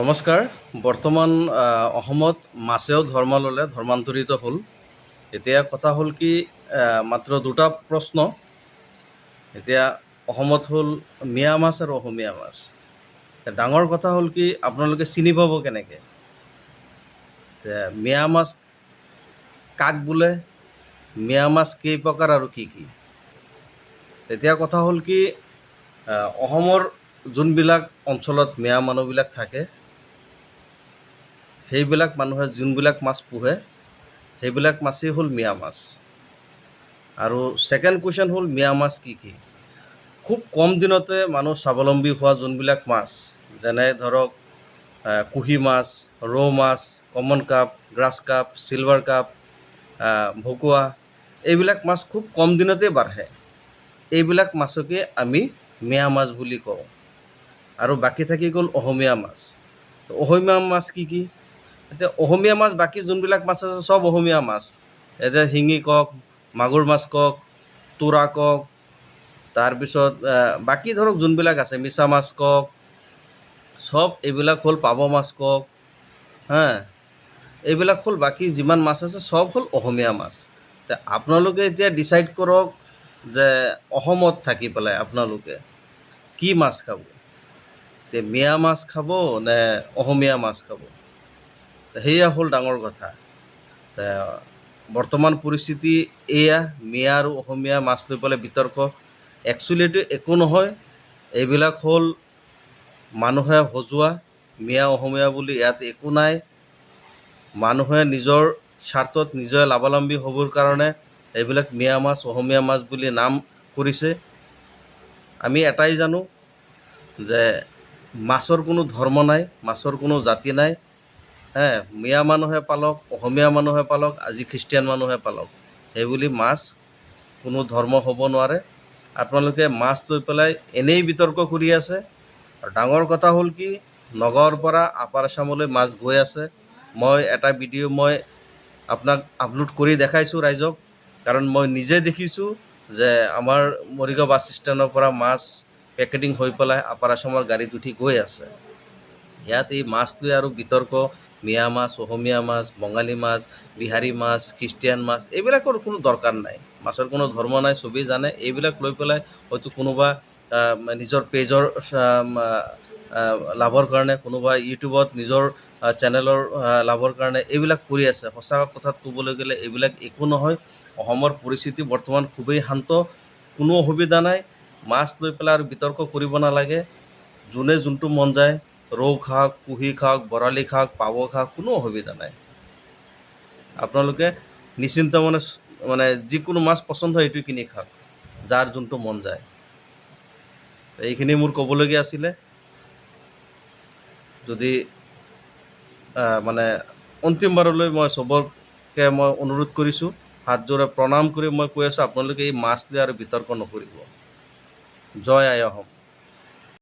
নমস্কাৰ। বৰ্তমান অসমত মাছেও ধৰ্ম ল'লে ধৰ্মান্তৰিত হ'ল। এতিয়া কথা হ'ল কি মাত্ৰ দুটা প্ৰশ্ন। এতিয়া অসমত হ'ল মিয়া মাছ আৰু অসমীয়া মাছ। ডাঙৰ কথা হ'ল কি, আপোনালোকে চিনি পাব কেনেকৈ? মিয়া মাছ কাক বোলে, মিয়া মাছ কেই প্ৰকাৰ আৰু কি কি? এতিয়া কথা হ'ল কি অসমৰ যোনবিলাক অঞ্চলত মিয়া মানুহবিলাক থাকে সেইবিলাক মানুহে যোনবিলাক মাছ পোহে, সেইবিলাক মাছেই হ'ল মিয়া মাছ। আৰু ছেকেণ্ড কুৱেশ্যন হ'ল মিয়া মাছ কি কি? খুব কম দিনতে মানুহ স্বাৱলম্বী হোৱা যোনবিলাক মাছ, যেনে ধৰক কুহি মাছ, ৰৌ মাছ common carp grass carp silver carp ভকুৱা, এইবিলাক মাছ খুব কম দিনতে বাঢ়ে। এইবিলাক মাছকে আমি মিয়া মাছ বুলি কওঁ। আৰু বাকী থাকি গ'ল অসমীয়া মাছ। অসমীয়া মাছ কি কি? এতিয়া অসমীয়া মাছ, বাকী যোনবিলাক মাছ আছে, চব অসমীয়া মাছ। এতিয়া শিঙি কওক, মাগুৰ মাছ কওক, তোৰা কওক, তাৰপিছত বাকী ধৰক যোনবিলাক আছে, মিছা মাছ কওক, চব এইবিলাক হ'ল পাভ মাছ কওক, হা? এইবিলাক হ'ল বাকী যিমান মাছ আছে, চব হ'ল অসমীয়া মাছ। আপোনালোকে এতিয়া ডিচাইড কৰক যে অসমত থাকি পেলাই আপোনালোকে কি মাছ খাব? তে মিয়া মাছ খাব নে অসমীয়া মাছ খাব? সেয়া হ'ল ডাঙৰ কথা। বৰ্তমান পৰিস্থিতি এয়া, মিয়া আৰু অসমীয়া মাছ লৈ পেলাই বিতৰ্ক। একচুৱেলি এইটো একো নহয়, এইবিলাক হ'ল মানুহে সজোৱা, মিয়া অসমীয়া বুলি ইয়াত একো নাই। মানুহে নিজৰ স্বাৰ্থত, নিজে স্বাৱলম্বী হ'বৰ কাৰণে এইবিলাক মিয়া মাছ, অসমীয়া মাছ বুলি নাম কৰিছে। আমি এটাই জানো যে মাছৰ কোনো ধৰ্ম নাই, মাছৰ কোনো জাতি নাই। হে, মিয়া মানুহে পালক, অসমীয়া মানুহে পালক, আজি খ্ৰীষ্টিয়ান মানুহে পালক। সেইবুলি মাছ কোনো ধৰ্ম হ'ব নোৱাৰে। আপোনালোকে মাছ লৈ পেলাই এনেই বিতৰ্ক কৰি আছে। আৰু ডাঙৰ কথা হ'ল কি নগাঁৱৰ পৰা আপাৰ আছামলৈ মাছ গৈ আছে। মই এটা ভিডিঅ' মই আপোনাক আপলোড কৰি দেখাইছোঁ ৰাইজক। কাৰণ মই নিজে দেখিছোঁ যে আমাৰ মৰিগাঁও বাছ ষ্টেণ্ডৰ পৰা মাছ পেকেটিং হৈ পেলাই আপাৰ আছামৰ গাড়ীত উঠি গৈ আছে। ইয়াত এই মাছ লৈ আৰু বিতৰ্ক মিয়া মাছ অসমীয়া মাছ, বঙালী মাছ বিহাৰী মাছ খ্ৰীষ্টিয়ান মাছ, এইবিলাকৰ কোনো দৰকাৰ নাই। মাছৰ কোনো ধৰ্ম নাই, চবেই জানে। এইবিলাক লৈ পেলাই হয়তো কোনোবা নিজৰ পেজৰ লাভৰ কাৰণে, কোনোবা ইউটিউবত নিজৰ চেনেলৰ লাভৰ কাৰণে এইবিলাক কৰি আছে। সঁচা কথাত ক'বলৈ গ'লে এইবিলাক একো নহয়। অসমৰ পৰিস্থিতি বৰ্তমান খুবেই শান্ত। কোনো অসুবিধা নাই। মাছ লৈ পেলাই আৰু বিতৰ্ক কৰিব নালাগে। যোনে যোনটো মন যায় ৰৌ খাওক কুহি খাওক বৰালি খাওক পাভ খাওক কোনো অসুবিধা নাই। আপোনালোকে নিশ্চিন্ত মানে মানে যিকোনো মাছ পচন্দ হয় এইটো কিনি খাওক, যাৰ যোনটো মন যায়। এইখিনি মোৰ ক'বলগীয়া আছিলে। যদি মানে অন্তিমবাৰলৈ মই চবকে মই অনুৰোধ কৰিছোঁ, হাতযোৰে প্ৰণাম কৰি মই কৈ আছোঁ, আপোনালোকে এই মাছ লৈ আৰু বিতৰ্ক নকৰিব। জয় আই অসম।